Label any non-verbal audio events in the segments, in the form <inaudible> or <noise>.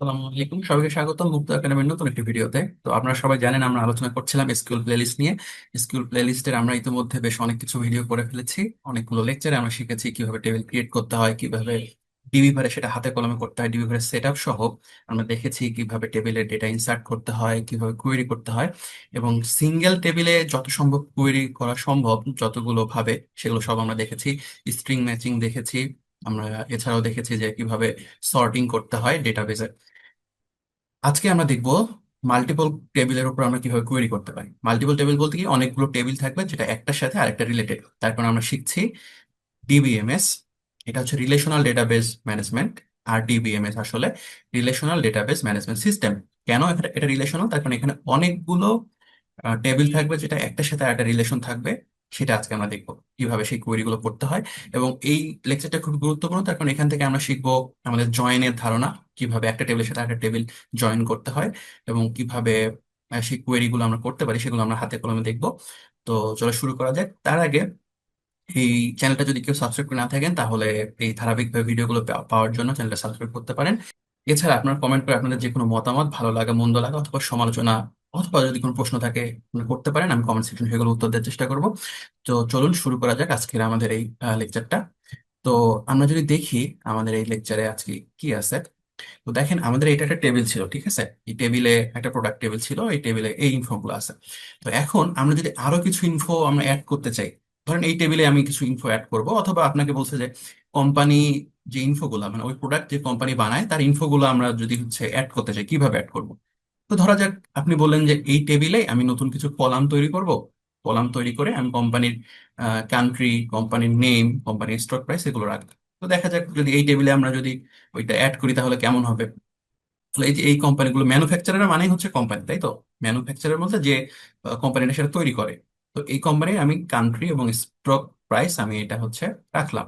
আসসালামু আলাইকুম। সবাইকে স্বাগতম মুক্ত একাডেমির নতুন একটি ভিডিওতে। তো আপনারা সবাই জানেন আমরা আলোচনা করছিলাম এসকিউএল প্লেলিস্ট নিয়ে। এসকিউএল প্লেলিস্টের আমরা ইতিমধ্যে বেশ অনেক কিছু ভিডিও করে ফেলেছি। অনেকগুলো লেকচারে আমরা শিখেছি, কীভাবে টেবিল ক্রিয়েট করতে হয়, কীভাবে ডিবিভারে সেটা হাতে কলমে করতে হয় ডিবিভারে সেট আপ সহ আমরা দেখেছি কীভাবে টেবিলে ডেটা ইনসার্ট করতে হয়, কীভাবে কোয়েরি করতে হয় এবং সিঙ্গেল টেবিলে যত সম্ভব কোয়েরি করা সম্ভব, যতগুলো ভাবে সেগুলো সব আমরা দেখেছি। স্ট্রিং ম্যাচিং দেখেছি। আমরা এছাড়াও দেখেছি যে কীভাবে সর্টিং করতে হয় ডেটাবেজে আজকে আমরা দেখব মাল্টিপল টেবিলের উপর আমরা কীভাবে কোয়েরি করতে পারি। মাল্টিপল টেবিল বলতে কি অনেকগুলো টেবিল থাকবে যেটা একটার সাথে আরেকটা রিলেটেড তারপর আমরা শিখছি ডিবিএমএস এটা হচ্ছে রিলেশনাল ডেটাবেস ম্যানেজমেন্ট আর ডিবিএমএস আসলে রিলেশনাল ডেটাবেস ম্যানেজমেন্ট সিস্টেম কেন এটা রিলেশনাল তার কারণ এখানে অনেকগুলো টেবিল থাকবে যেটা একটার সাথে একটা রিলেশন থাকবে। সেটা আজকে আমরা দেখব কীভাবে সেই কোয়েরি গুলো করতে হয়। এবং এই লেকচারটা খুব গুরুত্বপূর্ণ, তার কারণ এখান থেকে আমরা শিখব আমাদের জয়েনের ধারণা, কীভাবে একটা টেবিলের সাথে একটা টেবিল জয়েন করতে হয় এবং কীভাবে সেই কোয়েরি গুলো আমরা করতে পারি, সেগুলো আমরা হাতে কলমে দেখব। তো চলো শুরু করা যাক। তার আগে এই চ্যানেলটা যদি কেউ সাবস্ক্রাইব করে না থাকেন, তাহলে এই ধারাবাহিকভাবে ভিডিওগুলো পাওয়ার জন্য চ্যানেলটা সাবস্ক্রাইব করতে পারেন। এছাড়া আপনার কমেন্ট করে আপনাদের যে কোনো মতামত, ভালো লাগা, মন্দ লাগা অথবা সমালোচনা অথবা যদি কোনো প্রশ্ন থাকে করতে পারেন, আমি কমেন্ট সেকশন সেগুলো উত্তর দেওয়ার চেষ্টা করব। তো চলুন শুরু করা যাক আজকের আমাদের এই লেকচারটা তো আমরা যদি দেখি আমাদের এই লেকচারে আজকে কি আছে, তো দেখেন আমাদের এটা একটা টেবিল ছিল, ঠিক আছে? এই টেবিলে একটা প্রোডাক্ট টেবিল ছিল, এই টেবিলে এই ইনফোগুলো আছে। তো এখন আমরা যদি আরও কিছু ইনফো আমরা অ্যাড করতে চাই, ধরেন এই টেবিলে আমি কিছু ইনফো অ্যাড করব, অথবা আপনাকে বলছে যে কোম্পানি যে ইনফোগুলো মানে ওই প্রোডাক্ট যে কোম্পানি বানায়, তার ইনফোগুলো আমরা যদি হচ্ছে অ্যাড করতে চাই, কীভাবে অ্যাড করব? তো ধরা যাক আপনি বললেন যে এই টেবিলে আমি নতুন কিছু কলাম তৈরি করব। কলাম তৈরি করে আমি কোম্পানির কান্ট্রি কোম্পানির নেম কোম্পানির স্টক প্রাইস এগুলো রাখব। তো দেখা যাক যদি এই টেবিলে আমরা যদি ওইটা অ্যাড করি তাহলে কেমন হবে? এই যে এই কোম্পানিগুলো ম্যানুফ্যাকচারার মানেই হচ্ছে কোম্পানি তাই তো? ম্যানুফ্যাকচারার বলতে যে কোম্পানিটা সেটা তৈরি করে। তো এই কোম্পানির আমি কান্ট্রি এবং স্টক প্রাইস আমি এটা হচ্ছে রাখলাম।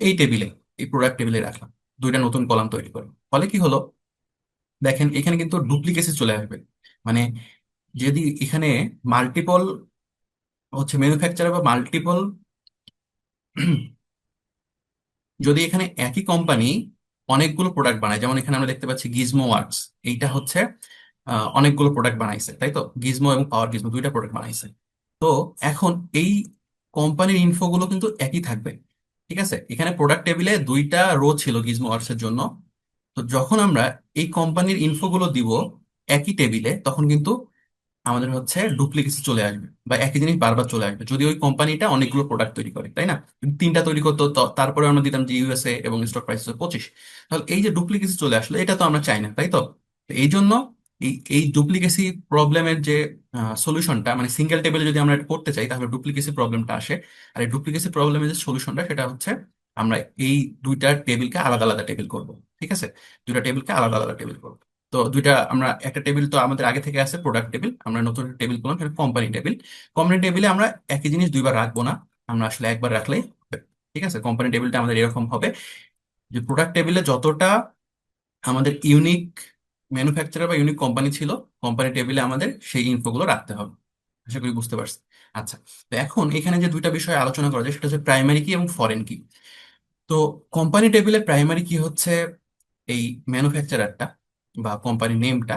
এই টেবিলে, এই প্রোডাক্ট টেবিলে রাখলাম। দুইটা নতুন কলাম তৈরি করে। ফলে কি হলো? দেখেন, এখানে কিন্তু ডুপ্লিকেসি চলে আসবে। মানে যদি এখানে মাল্টিপল হচ্ছে ম্যানুফ্যাকচারার বা মাল্টিপল <clears throat> যদি এখানে একই কোম্পানি অনেকগুলো প্রোডাক্ট বানায়, যেমন এখানে আমরা দেখতে পাচ্ছি গিজমো ওয়ার্কস এইটা হচ্ছে অনেকগুলো প্রোডাক্ট বানাইছে, তাই তো? গিজমো এবং পাওয়ার গিজমো দুইটা প্রোডাক্ট বানাইছে। তো এখন এই কোম্পানির ইনফোগুলো কিন্তু একই থাকবে, ঠিক আছে? এখানে প্রোডাক্ট টেবিলে দুইটা রো ছিল গিজমো ওয়ার্কস এর জন্য। তো যখন আমরা এই কোম্পানির ইনফোগুলো দিব একই টেবিলে তখন কিন্তু আমাদের হচ্ছে ডুপ্লিকেসি চলে আসবে বা একই জিনিস বারবার চলে আসবে। যদি ওই কোম্পানিটা অনেকগুলো প্রোডাক্ট তৈরি করে, তাই না? তিনটা তৈরি করতো তারপরে আমরা দিতাম যে ইউএসএ এবং স্টক প্রাইস পঁচিশ। তাহলে এই যে ডুপ্লিকেসি চলে আসলো, এটা তো আমরা চাই না, তাই তো? এই জন্য এই এই ডুপ্লিকেসি প্রবলেমের যে সলিউশনটা মানে সিঙ্গেল টেবিলে যদি আমরা করতে চাই, তাহলে ডুপ্লিকেসি প্রবলেমটা আসে। আর এই ডুপ্লিকেসি প্রবলেমের যে সলিউশনটা সেটা হচ্ছে আমরা এই দুইটা টেবিলকে আলাদা আলাদা টেবিল করব। ঠিক আছে? দুটা টেবিলকে আলাদা আলাদা টেবিল করব। তো দুইটা আমরা, একটা টেবিল তো আমাদের আগে থেকে আছে প্রোডাক্ট টেবিল আমরা নতুন টেবিল করলাম, সেটা কোম্পানি টেবিল কোম্পানি টেবিলে আমরা একই জিনিস দুইবার রাখব না, আমরা আসলে একবার রাখলেই। ঠিক আছে? কোম্পানি টেবিলটা আমাদের এরকম হবে যে প্রোডাক্ট টেবিলে যতটা আমাদের ইউনিক ম্যানুফ্যাকচারার বা ইউনিক কোম্পানি ছিল কোম্পানি টেবিলে আমাদের সেই ইনফোগুলো রাখতে হবে। আশা করি বুঝতে পারছি আচ্ছা তো এখন এখানে যে দুইটা বিষয় আলোচনা করা যায়, সেটা হচ্ছে প্রাইমারি কি এবং ফরেন কি তো কোম্পানি টেবিলে প্রাইমারি কি হচ্ছে এই ম্যানুফ্যাকচারারটা বা কোম্পানি নেমটা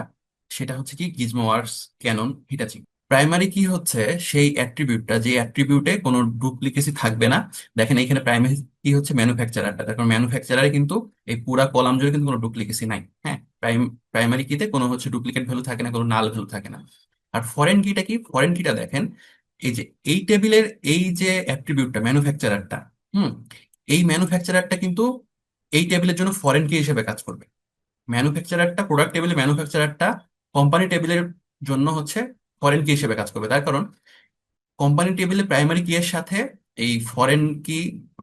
সেটা হচ্ছে কি গিজমো ক্যানন হিটাচি প্রাইমারি কি হচ্ছে, সেই অ্যাট্রিবিউটটা যে অ্যাট্রিবিউটে কোনো ডুপ্লিকেসি থাকবে না। দেখেন এখানে প্রাইমারি কি হচ্ছে ম্যানুফ্যাকচারারটা কারণ ম্যানুফ্যাকচারারে কিন্তু এই পুরা কলাম জুড়ে কিন্তু কোনো ডুপ্লিকেসি নাই হ্যাঁ? প্রাইম প্রাইমারি কিতে কোনো হচ্ছে ডুপ্লিকেট ভ্যালু থাকে না, কোনো নাল ভ্যালু থাকে না। আর ফরেন কিটা কি? ফরেন কিটা দেখেন, এই যে এই টেবিলের এই যে অ্যাট্রিবিউটটা ম্যানুফ্যাকচারারটা হুম? এই ম্যানুফ্যাকচারারটা কিন্তু এই টেবিলের জন্য ফরেন কি হিসেবে কাজ করবে। ম্যানুফ্যাকচারারটা প্রোডাক্ট টেবিলে ম্যানুফ্যাকচারারটা কোম্পানি টেবিলের জন্য হচ্ছে ফরেন কি হিসেবে কাজ করবে। তার কারণ কোম্পানি টেবিলে প্রাইমারি কি এর সাথে এই ফরেন কি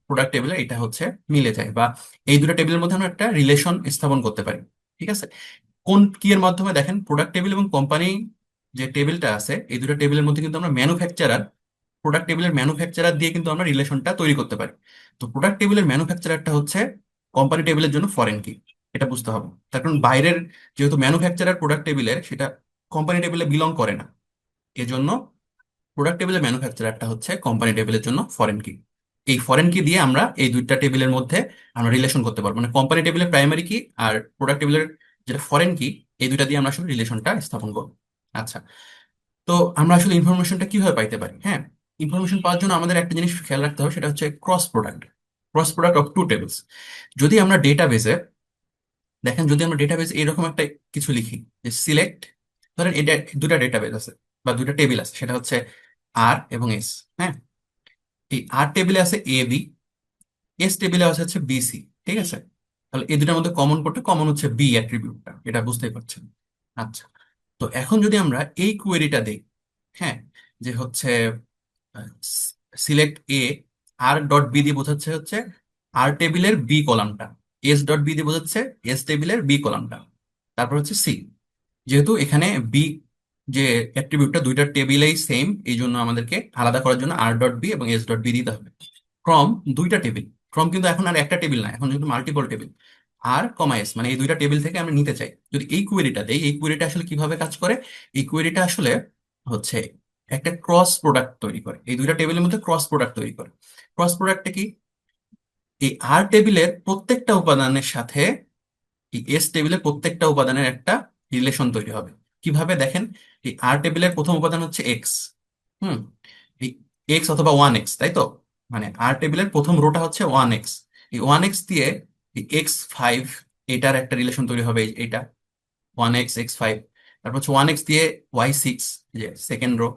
প্রোডাক্ট টেবিলে এটা হচ্ছে মিলে যায় বা এই দুটো টেবিলের মধ্যে আমরা একটা রিলেশন স্থাপন করতে পারি। ঠিক আছে? কোন কি এর মাধ্যমে? দেখেন প্রোডাক্ট টেবিল এবং কোম্পানি যে টেবিলটা আছে, এই দুটো টেবিলের মধ্যে কিন্তু আমরা ম্যানুফ্যাকচারার প্রোডাক্ট টেবিলের ম্যানুফ্যাকচারার দিয়ে কিন্তু আমরা রিলেশনটা তৈরি করতে পারি। তো প্রোডাক্ট টেবিলের ম্যানুফ্যাকচারারটা হচ্ছে কোম্পানি টেবিলের জন্য ফরেন কি এটা বুঝতে হবে। তার কারণ বাইরের যেহেতু ম্যানুফ্যাকচারার প্রোডাক্ট টেবিলের সেটা কোম্পানি টেবিলে বিলং করে না। এজন্য প্রোডাক্ট টেবিলের ম্যানুফ্যাকচারারটা হচ্ছে কোম্পানি টেবিলের জন্য ফরেন কি এই ফরেন কি দিয়ে আমরা এই দুইটা টেবিলের মধ্যে আমরা রিলেশন করতে পারব। মানে কোম্পানি টেবিলের প্রাইমারি কি আর প্রোডাক্ট টেবিলের যেটা ফরেন কি এই দুইটা দিয়ে আমরা আসলে রিলেশনটা স্থাপন করব। আচ্ছা তো আমরা আসলে ইনফরমেশনটা কীভাবে পাইতে পারি? হ্যাঁ ইনফরমেশন পাওয়ার জন্য আমাদের একটা জিনিস খেয়াল রাখতে হবে, সেটা হচ্ছে cross product cross product of two tables যদি আমরা ডেটাবেসে দেখেন যদি আমরা ডেটাবেস এরকম একটা কিছু লিখি, যে সিলেক্ট ধরেন এটা দুটা ডেটাবেস আছে বা দুটা টেবিল আছে, সেটা হচ্ছে আর এবং এস হ্যাঁ? এই আর টেবিলে আছে এ বি এস টেবিলে আছে হচ্ছে বিসি ঠিক আছে? তাহলে এই দুটার মধ্যে কমন করতে কমন হচ্ছে বি অ্যাট্রিবিউটটা এটা বুঝতেই পারছেন। আচ্ছা তো এখন যদি আমরা এই কোয়েরিটা দেই হ্যাঁ? যে হচ্ছে select A R dot B দিয়ে বোঝাচ্ছে হচ্ছে আর টেবিলের বি কলামটা। এস ডট বি দিয়ে বোঝাচ্ছে এস টেবিলের বি কলামটা। তারপর হচ্ছে সি। যেহেতু এখানে বি যে অ্যাট্রিবিউটটা দুইটা টেবিলেই সেম এই জন্য আমাদেরকে আলাদা করার জন্য আর ডট বি এবং এস ডট বি দিতে হবে। ক্রম দুইটা টেবিল। ফ্রম কিন্তু এখন আর একটা টেবিল না, এখন যেহেতু multiple table. R comma S মানে এই দুইটা টেবিল থেকে আমরা নিতে চাই। যদি এই কোয়েরিটা দেই, এই কোয়েরিটা আসলে কীভাবে কাজ করে? এই কোয়েরিটা আসলে হচ্ছে একটা ক্রস প্রোডাক্ট তৈরি করে। এই দুইটা টেবিলের মধ্যে ক্রস প্রোডাক্ট তৈরি করে। ক্রস প্রোডাক্টটা কি? এই আর টেবিলের প্রত্যেকটা উপাদানের সাথে এই এস টেবিলের প্রত্যেকটা উপাদানের একটা রিলেশন তৈরি হবে। কীভাবে দেখেন? এই আর টেবিলের প্রথম উপাদান হচ্ছে এক্স হুম? এই এক্স অথবা ওয়ান এক্স তাই তো? মানে আর টেবিলের প্রথম রোটা হচ্ছে ওয়ান এক্স এই ওয়ান এক্স দিয়ে এক্স ফাইভ এটার একটা রিলেশন তৈরি হবে এটা। ওয়ান এক্স এক্স ফাইভ তারপর হচ্ছে ওয়ান এক্স দিয়ে ওয়াই সিক্স যে সেকেন্ড রো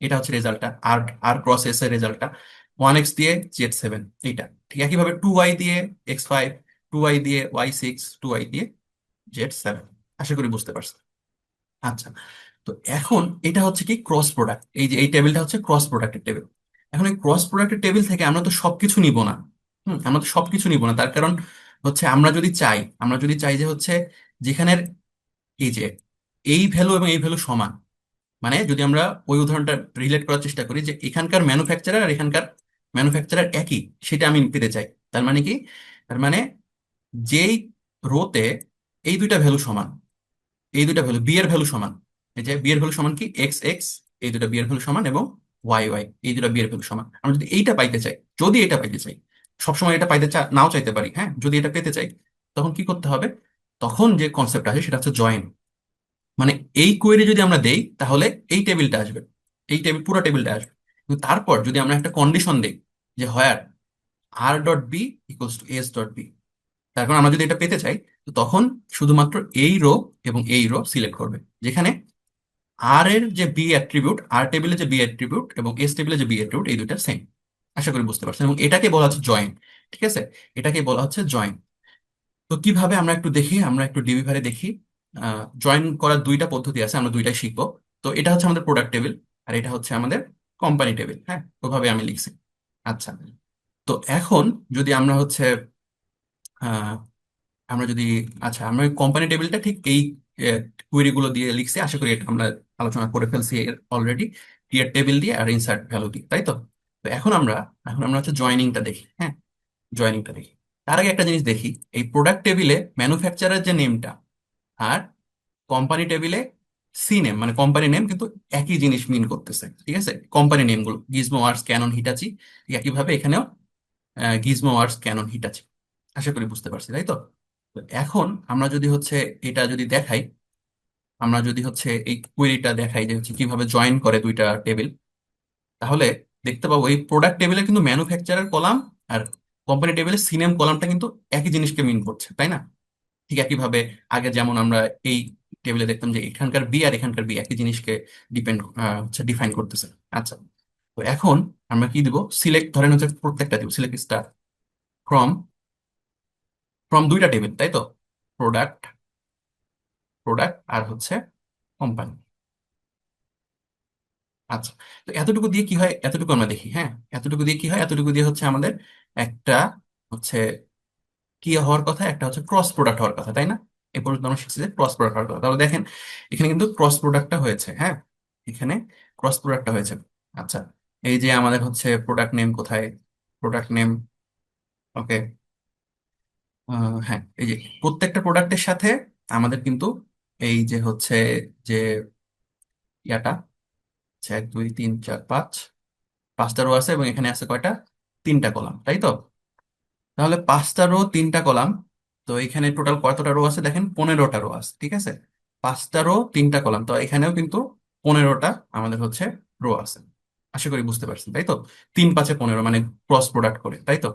এটা হচ্ছে রেজাল্টটা আর আর ক্রস এস এর রেজাল্টটা ওয়ান এক্স দিয়ে জেড সেভেন এইটা। ঠিক একইভাবে টু ওয়াই দিয়ে এক্স ফাইভ টু ওয়াই দিয়ে ওয়াই সিক্স টু ওয়াই দিয়ে জেড সেভেন আশা করি বুঝতে পারছেন। আচ্ছা তো এখন এটা হচ্ছে কি ক্রস প্রোডাক্ট এই যে এই টেবিলটা হচ্ছে ক্রস প্রোডাক্টের টেবিল। এখন এই ক্রস প্রোডাক্টের টেবিল থেকে আমরা তো সবকিছু নিব না। হুম, আমরা তো সবকিছু নিব না। তার কারণ হচ্ছে আমরা যদি চাই, আমরা যদি চাই যে হচ্ছে যেখানের এই যে এই ভ্যালু এবং এই ভ্যালু সমান। মানে যদি আমরা ওই উদাহরণটা রিলেট করার চেষ্টা করি যে এখানকার ম্যানুফ্যাকচারার আর এখানকার ম্যানুফ্যাকচারার একই, সেটা আমি পেতে চাই। তার মানে কি? তার মানে যেই রোতে এই দুইটা ভ্যালু সমান, এই দুইটা ভ্যালু বি এর ভ্যালু সমান, এই যে বি এর ভ্যালু সমান কি? এক্স এক্স এই দুটো বি এর ভ্যালু সমান এবং ওয়াই ওয়াই এই দুটো বি এর ভ্যালু সমান। আমরা যদি এইটা পাইতে চাই, যদি এটা পাইতে চাই, সবসময় এটা পাইতে চা, নাও চাইতে পারি হ্যাঁ? যদি এটা পেতে চাই, তখন কি করতে হবে? তখন যে কনসেপ্ট আছে সেটা হচ্ছে জয়েন মানে এই কোয়েরি যদি আমরা দেই, তাহলে এই টেবিলটা আসবে, এই টেবিল পুরো টেবিলটা আসবে। তারপর যদি আমরা একটা কন্ডিশন দেই যে where R dot B equals to S dot B তারপর আমরা যদি এটা পেতে চাই, তো তখন শুধুমাত্র এই রো এবং এই রো সিলেক্ট করবে। যেখানে আর এর যে বি অ্যাট্রিবিউট আর টেবিলে যে বি অ্যাট্রিবিউট এবং এস টেবিলে যে বি অ্যাট্রিবিউট এই দুটা সেম আশা করি বুঝতে পারছেন। এবং এটাকে বলা হচ্ছে জয়েন ঠিক আছে? এটাকে বলা হচ্ছে জয়েন তো কীভাবে আমরা একটু দেখি, আমরা একটু ডিভিভারে দেখি। জয়েন করার দুইটা পদ্ধতি আছে, আমরা দুইটাই শিখব। তো এটা হচ্ছে আমাদের প্রোডাক্ট টেবিল আর এটা হচ্ছে আমাদের কোম্পানি টেবিল হ্যাঁ? ওভাবে আমি লিখছি। আচ্ছা। তো এখন যদি আমরা হচ্ছে আমরা যদি আচ্ছা আমরা কোম্পানি টেবিলটা ঠিক এই কুয়েরি গুলো দিয়ে লিখছি, আশা করি এটা আমরা আলোচনা করে ফেলছি অলরেডি ক্রিয়েট টেবিল দিয়ে আর ইনসার্ট ভ্যালু দিয়ে, তাই তো? তো এখন আমরা এখন আমরা হচ্ছে জয়নিংটা দেখি হ্যাঁ? জয়নিংটা দেখি। তার আগে একটা জিনিস দেখি, এই প্রোডাক্ট টেবিলে ম্যানুফ্যাকচারের যে নেমটা আর কোম্পানি টেবিলে সি নেম মানে কোম্পানি নেম কিন্তু একই জিনিস মিন করতেছে, ঠিক আছে? কোম্পানি নেমগুলো গিজমো আর্টস ক্যানন হিটাচি একইভাবে এখানেও গিজমো আর্টস ক্যানন হিটাচি আশা করি বুঝতে পারছি, তাই তো? এখন আমরা যদি হচ্ছে এটা যদি দেখাই, আমরা যদি হচ্ছে এই কোয়েরিটা দেখাই যে হচ্ছে কীভাবে জয়েন করে দুইটা টেবিল তাহলে দেখতে পাবো এই প্রোডাক্ট টেবিলে কিন্তু ম্যানুফ্যাকচারার কলাম আর কোম্পানি টেবিলে সিনেম কলামটা কিন্তু একই জিনিসকে মিন করছে, তাই না? ঠিক একইভাবে আগে যেমন আমরা এই টেবিলে দেখতাম যে এখানকার বি আর এখানকার বি একই জিনিসকে ডিপেন্ড হচ্ছে ডিফাইন করতেছে। আচ্ছা তো এখন আমরা কি দিব? সিলেক্ট ধরেন হচ্ছে প্রত্যেকটা দিব। সিলেক্ট স্টার ফ্রম ফ্রম দুইটা টেবিল তাই তো? প্রোডাক্ট প্রোডাক্ট আর হচ্ছে কোম্পানি আচ্ছা তো এতটুকু দিয়ে কি হয়? এতটুকু আমরা দেখি হ্যাঁ? এতটুকু দিয়ে কি হয়? এতটুকু দিয়ে হচ্ছে আমাদের একটা হচ্ছে, কি হওয়ার কথা? একটা হচ্ছে ক্রস প্রোডাক্ট হওয়ার কথা, তাই না? এ পর্যন্ত শিখছি যে ক্রস প্রোডাক্ট কথা। তাহলে দেখেন, এখানে কিন্তু ক্রস প্রোডাক্টটা হয়েছে হ্যাঁ? এখানে ক্রস প্রোডাক্টটা হয়েছে। আচ্ছা এই যে আমাদের হচ্ছে প্রোডাক্ট নেম কোথায়? প্রোডাক্ট নেম ওকে হ্যাঁ এই যে প্রত্যেকটা প্রোডাক্টের সাথে আমাদের কিন্তু এই যে হচ্ছে যে ইয়াটা এক, দুই, তিন, চার, পাঁচ, পাঁচটা রো আছে এবং এখানে আছে কয়টা? তিনটা কলাম তাই তো? তাহলে পাঁচটা রো তিনটা কলাম তো এখানে টোটাল কতটা রো আছে দেখেন? পনেরোটা রো আছে, ঠিক আছে? পাঁচটা রো তিনটা কলাম তো এখানেও কিন্তু পনেরোটা আমাদের হচ্ছে রো আছে। আশা করি বুঝতে পারছেন, তাই তো? তিন পাঁচে পনেরো মানে ক্রস প্রোডাক্ট করে, তাই তো?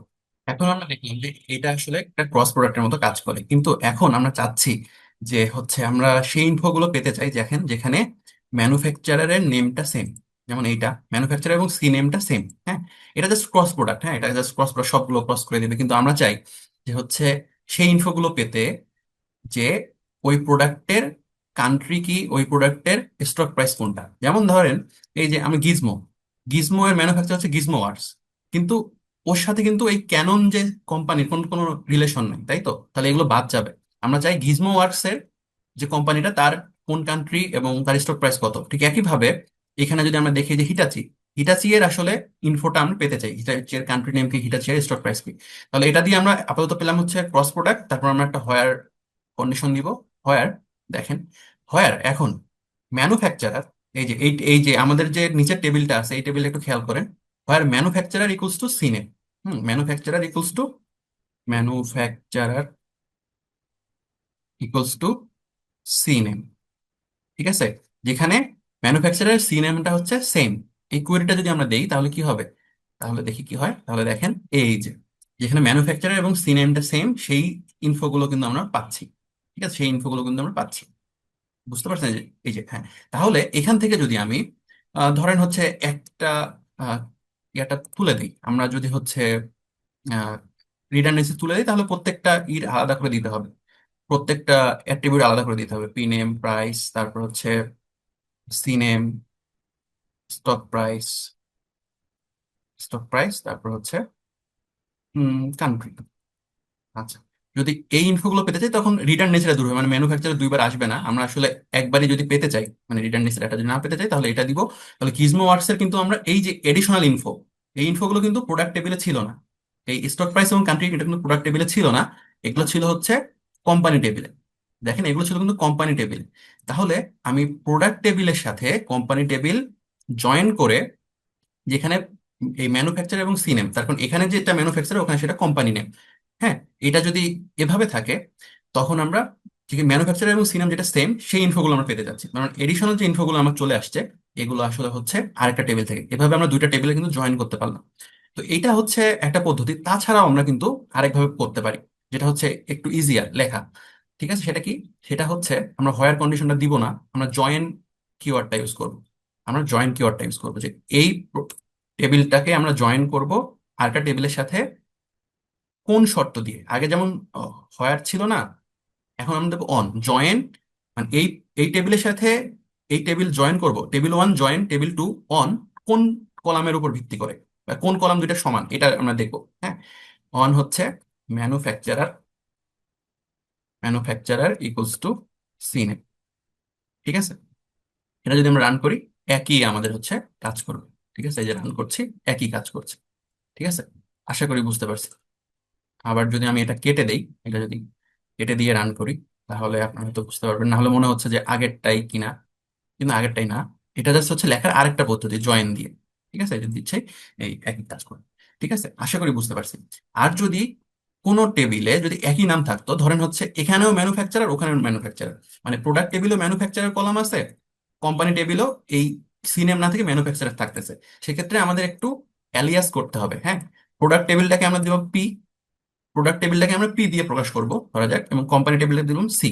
এখন আমরা দেখলাম যে এটা আসলে একটা ক্রস প্রোডাক্টের মতো কাজ করে। কিন্তু এখন আমরা চাচ্ছি যে হচ্ছে আমরা সেই ইনফোগুলো পেতে চাই যেখানে যেখানে ম্যানুফ্যাকচারারের নেমটা সেম যেমন এইটা ম্যানুফ্যাকচারার এবং সি নেমটা সেম হ্যাঁ? এটা জাস্ট ক্রস প্রোডাক্ট হ্যাঁ? এটা জাস্ট ক্রস প্রোডাক্ট সবগুলো ক্রস করে দেবে। কিন্তু আমরা চাই যে হচ্ছে সেই ইনফোগুলো পেতে যে ওই প্রোডাক্টের কান্ট্রি কি, ওই প্রোডাক্টের স্টক প্রাইস কোনটা? যেমন ধরেন, এই যে আমি গিজমো গিজমো এর ম্যানুফ্যাকচার হচ্ছে গিজমো ওয়ার্কস কিন্তু ওর সাথে কিন্তু এই ক্যানন যে কোম্পানির কোন, কোনো রিলেশন নেই, তাই তো? তাহলে এগুলো বাদ যাবে। আমরা চাই গিজমো ওয়ার্কস এর যে কোম্পানিটা তার কোন কান্ট্রি এবং তার স্টক প্রাইস কত? ঠিক একইভাবে এখানে যদি আমরা দেখি যে হিটাচি হিটাচি এর আসলে ইনফোটা আমরা পেতে চাই। হিটাচি এর কান্ট্রি নেম কি? হিটাচি এর স্টক প্রাইস কি? তাহলে এটা দিয়ে আমরা আপাতত পেলাম হচ্ছে ক্রস প্রোডাক্ট তারপর আমরা একটা হয়ার কন্ডিশন দিব হয়ার দেখেন। হয়ার এখন ম্যানুফ্যাকচারার এই যে, এই এই যে আমাদের যে নিচের টেবিলটা আছে, এই টেবিলটা একটু খেয়াল করেন। Where manufacturer equals to C name hmm manufacturer equals to manufacturer equals to C name ঠিক আছে? যেখানে ম্যানুফ্যাকচারার সি নেমটা হচ্ছে সেম এই কোয়েরিটা যদি আমরা দেই, তাহলে কি হবে? তাহলে দেখি কি হয়। তাহলে দেখেন, এই যে, যেখানে ম্যানুফ্যাকচারার এবং সিনেমটা সেম সেই ইনফোগুলো কিন্তু আমরা পাচ্ছি। ঠিক আছে? সেই ইনফোগুলো কিন্তু আমরা পাচ্ছি। বুঝতে পারছেন? যে, এই যে হ্যাঁ। তাহলে এখান থেকে যদি আমি ধরেন হচ্ছে একটা ইয়াটা তুলে দিই। আমরা যদি হচ্ছে রিডান্ডেন্সি তুলে দিই, তাহলে প্রত্যেকটা ইর আলাদা করে দিতে হবে। প্রত্যেকটা অ্যাট্রিবিউট আলাদা করে দিতে হবে। পি নেম প্রাইস তারপর হচ্ছে C name stock price stock price তারপর হচ্ছে কান্ট্রি আচ্ছা যদি এই ইনফোগুলো পেতে চাই, তখন রিটার্ন নেচারে দূর হবে। মানে ম্যানুফ্যাকচার দুইবার আসবে না। আমরা আসলে একবারই যদি পেতে চাই মানে রিটার্ন নেচার এটা যদি না পেতে চাই, তাহলে এটা দিব। তাহলে কিজমো ওয়ার্কস এর কিন্তু আমরা এই যে এডিশনাল ইনফো এই ইনফোগুলো কিন্তু প্রোডাক্ট টেবিলে ছিল না। এই স্টক প্রাইস এবং কান্ট্রি এটা কিন্তু প্রোডাক্ট টেবিলে ছিল না। এগুলো ছিল হচ্ছে কোম্পানি টেবিলে দেখেন, এগুলো ছিল কিন্তু কোম্পানি টেবিল তাহলে আমি প্রোডাক্ট টেবিলের সাথে কোম্পানি টেবিল জয়েন করে যেখানে এই ম্যানুফ্যাকচার এবং সিনেম তার কারণ এখানে যেটা ম্যানুফ্যাকচার ওখানে সেটা কোম্পানি নেম হ্যাঁ এটা যদি এভাবে থাকে, তখন আমরা ম্যানুফ্যাকচার এবং সিনেম যেটা সেম সেই ইনফোগুলো আমরা পেতে যাচ্ছি। কারণ এডিশনাল যে ইনফোগুলো আমার চলে আসছে, এগুলো আসলে হচ্ছে আরেকটা টেবিল থেকে। এভাবে আমরা দুইটা টেবিলে কিন্তু জয়েন করতে পারলাম। তো এটা হচ্ছে একটা পদ্ধতি, তাছাড়াও আমরা কিন্তু আরেকভাবে করতে পারি, যেটা হচ্ছে একটু ইজিয়ার লেখা। ঠিক আছে, সেটা কি? সেটা হচ্ছে আমরা হোয়ার কন্ডিশনটা দিব না, আমরা জয়েন কিওয়ার্ডটা ইউজ করব। আমরা জয়েন কিওয়ার্ডটা ইউজ করব। যে এই টেবিলটাকে আমরা জয়েন করব আরেকটা টেবিলের সাথে কোন শর্ত দিয়ে। আগে যেমন হয়ার ছিল না, এখন আমরা দেবো অন জয়েন মানে এই এই টেবিলের সাথে এই টেবিল জয়েন করব। Table one join table two on কোন কলামের উপর ভিত্তি করে বা কোন কলাম দুইটা সমান, এটা আমরা দেখব হ্যাঁ? অন হচ্ছে manufacturer manufacturer equals to C name ঠিক আছে? এটা যদি আমরা রান করি একই আমাদের হচ্ছে কাজ করবে, ঠিক আছে? এই যে রান করছি, একই কাজ করছে, ঠিক আছে? আশা করি বুঝতে পারছি। আবার যদি আমি এটা কেটে দেই, এটা যদি কেটে দিয়ে রান করি, তাহলে আপনারা হয়তো বুঝতে পারবেন। না হলে মনে হচ্ছে যে আগেরটাই কিনা, কিন্তু আগেরটাই না। এটা জাস্ট হচ্ছে লেখার আরেকটা পদ্ধতি জয়েন দিয়ে, ঠিক আছে? এটা দিচ্ছে, এই একই কাজ করে, ঠিক আছে? আশা করি বুঝতে পারছি। আর যদি কোনো টেবিলে যদি একই নাম থাকতো, ধরেন হচ্ছে এখানেও ম্যানুফ্যাকচারার ওখানেও ম্যানুফ্যাকচারার মানে প্রোডাক্ট টেবিলেও ম্যানুফ্যাকচারার কলাম আছে কোম্পানি টেবিলও এই সিনেম না থেকে ম্যানুফ্যাকচারার থাকতেছে। সেক্ষেত্রে আমাদের একটু অ্যালিয়াস করতে হবে হ্যাঁ? প্রোডাক্ট টেবিলটাকে আমরা দিব পি প্রোডাক্ট টেবিলটাকে আমরা পি দিয়ে প্রকাশ করব, ধরা যাক, এবং কোম্পানি টেবিলটা দিলাম সি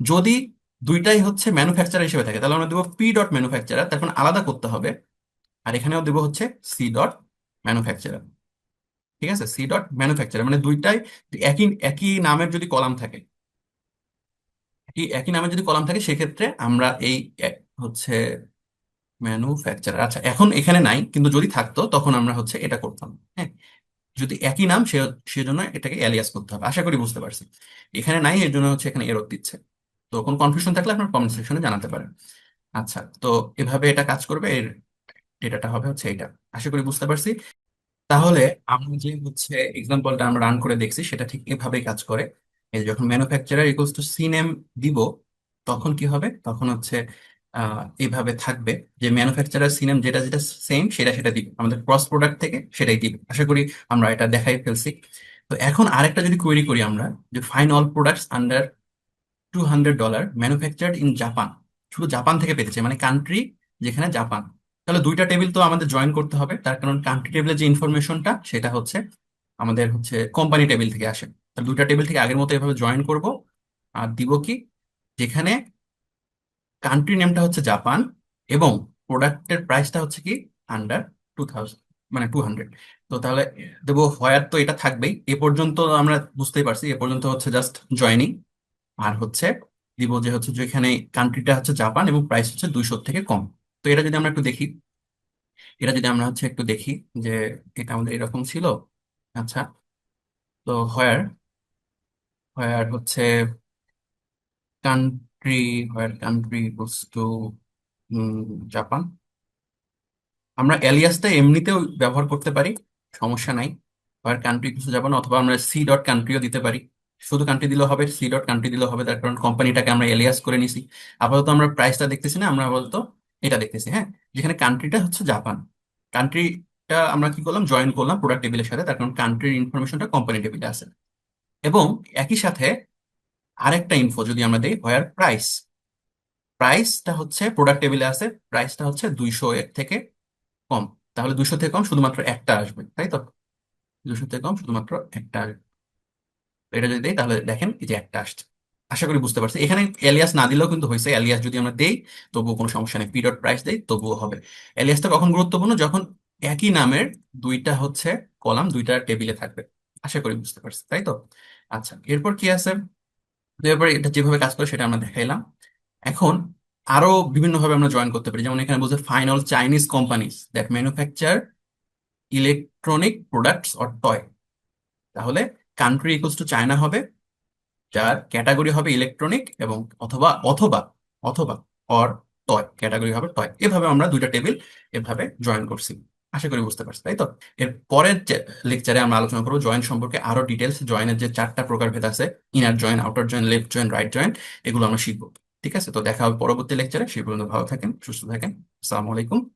যদি দুইটাই হচ্ছে ম্যানুফ্যাকচারার হিসেবে থাকে, তাহলে আমরা দেবো পি ডট ম্যানুফ্যাকচারার তখন আলাদা করতে হবে, আর এখানেও দেবো হচ্ছে সি ডট ম্যানুফ্যাকচারার ঠিক আছে? সি ডট ম্যানুফ্যাকচারার মানে দুইটাই একই একই নামের যদি কলাম থাকে একই একই নামের যদি কলাম থাকে, সেক্ষেত্রে আমরা এই হচ্ছে ম্যানুফ্যাকচারার আচ্ছা এখন এখানে নাই, কিন্তু যদি থাকতো, তখন আমরা হচ্ছে এটা করতাম হ্যাঁ? যদি একই নাম, সে, সেজন্য এটাকে অ্যালিয়াস করতে হবে। আশা করি বুঝতে পারছি। এখানে নাই, এর জন্য হচ্ছে এখানে এরর দিচ্ছে। তো কোনো কনফিউশন থাকলে আপনার কমেন্ট সেকশনে জানাতে পারেন। আচ্ছা তো এভাবে এটা কাজ করবে, এর ডেটাটা হবে হচ্ছে এটা আশা করি বুঝতে পারছি। তাহলে আমরা যে হচ্ছে এক্সাম্পলটা আমরা রান করে দেখছি, সেটা ঠিক এভাবেই কাজ করে। এই যখন manufacturer equals to C name দিব, তখন কি হবে? তখন হচ্ছে, আহ এইভাবে থাকবে যে ম্যানুফ্যাকচারার সি নেম যেটা যেটা সেম সেটা সেটা দিবে। আমাদের ক্রস প্রোডাক্ট থেকে সেটাই দিবে। আশা করি আমরা এটা দেখাই ফেলছি। তো এখন আরেকটা যদি কোয়েরি করি আমরা, যে find all products under two hundred dollar manufactured in Japan শুধু জাপান থেকে পেতেছে মানে কান্ট্রি যেখানে জাপান তাহলে দুইটা টেবিল তো আমাদের জয়েন করতে হবে। তার কারণ কান্ট্রি টেবিলের যে ইনফরমেশনটা সেটা হচ্ছে আমাদের হচ্ছে কোম্পানি টেবিল থেকে আসে। দুইটা টেবিল থেকে আগের মতো এভাবে জয়েন করব। আর দিব কি? যেখানে কান্ট্রি নেমটা হচ্ছে জাপান এবং প্রোডাক্টের প্রাইসটা হচ্ছে কি? আন্ডার টু মানে টু হান্ড্রেড তো তাহলে দেবো হোয়ার তো এটা থাকবেই। এ পর্যন্ত আমরা বুঝতেই পারছি, এ পর্যন্ত হচ্ছে জাস্ট জয়নিং আর হচ্ছে দিব যে হচ্ছে যেখানে কান্ট্রিটা হচ্ছে জাপান এবং প্রাইস হচ্ছে দুইশো থেকে কম। তো এটা যদি আমরা একটু দেখি, এটা যদি আমরা হচ্ছে একটু দেখি যে এটা আমাদের এরকম ছিল। আচ্ছা তো হোয়ার হোয়ার হচ্ছে কান্ট্রি গোস টু জাপান আমরা এলিয়াসটা এমনিতেও ব্যবহার করতে পারি, সমস্যা নাই। কান্ট্রি কিছু যাব না অথবা আমরা সি ডট কান্ট্রিও দিতে পারি। শুধু কান্ট্রি দিলেও হবে সি ডট কান্ট্রি দিলেও হবে, তার কারণ কোম্পানিটাকে আমরা এলিয়াস করে নিছি। আপাতত আমরা প্রাইসটা দেখতেছি না, আমরা আপাতত এটা দেখতেছি হ্যাঁ? যেখানে কান্ট্রিটা হচ্ছে জাপান কান্ট্রিটা আমরা কি করলাম? জয়েন করলাম প্রোডাক্ট টেবিলের সাথে, তার কারণ কান্ট্রির ইনফরমেশনটা কোম্পানি টেবিলে আছে। এবং একই সাথে আরেকটা ইনফো যদি আমরা দিই হোয়ার প্রাইস প্রাইসটা হচ্ছে প্রোডাক্ট টেবিলে আছে প্রাইসটা হচ্ছে দুইশো এর থেকে কম। তাহলে দুশো থেকে কম শুধুমাত্র একটা আসবে, তাই তো? দুশো থেকে কম শুধুমাত্র একটা আসবে। এটা যদি দেই, তাহলে দেখেন যে একটা আসছে। আশা করি বুঝতে পারছি। এখানে এলিয়াস না দিলেও কিন্তু হয়েছে। এলিয়াস যদি আমরা দেই, তবুও কোনো সমস্যা নেই। পিরিয়ড প্রাইস দেই, তবুও হবে। এলিয়াসটা কখন গুরুত্বপূর্ণ? যখন একই নামের দুইটা হচ্ছে কলাম দুইটা টেবিলে থাকবে। আশা করি বুঝতে পারছি, তাই তো? আচ্ছা এরপর কি আছে? এরপর এটা যেভাবে কাজ করে সেটা আমরা দেখাইলাম। এখন আরও বিভিন্ন ভাবে আমরা জয়েন করতে পারি। যেমন এখানে বলছে find all Chinese companies that manufacture electronic products or toy তাহলে কান্ট্রি ইকুয়ালস টু চায়না হবে, যার ক্যাটাগরি হবে ইলেকট্রনিক এবং অথবা অথবা অথবা অর টয় ক্যাটাগরি হবে টয় এভাবে আমরা দুইটা টেবিল এভাবে জয়েন করছি। আশা করি বুঝতে পারছি, তাই তো? এর পরের লেকচারে আমরা আলোচনা করব জয়েন সম্পর্কে আরও ডিটেলস জয়েনের যে চারটা প্রকারভেদ আছে inner join outer join left join right join এগুলো আমরা শিখব, ঠিক আছে? তো দেখা হবে পরবর্তী লেকচারে সেই পর্যন্ত ভালো থাকেন, সুস্থ থাকেন, আসসালামু আলাইকুম।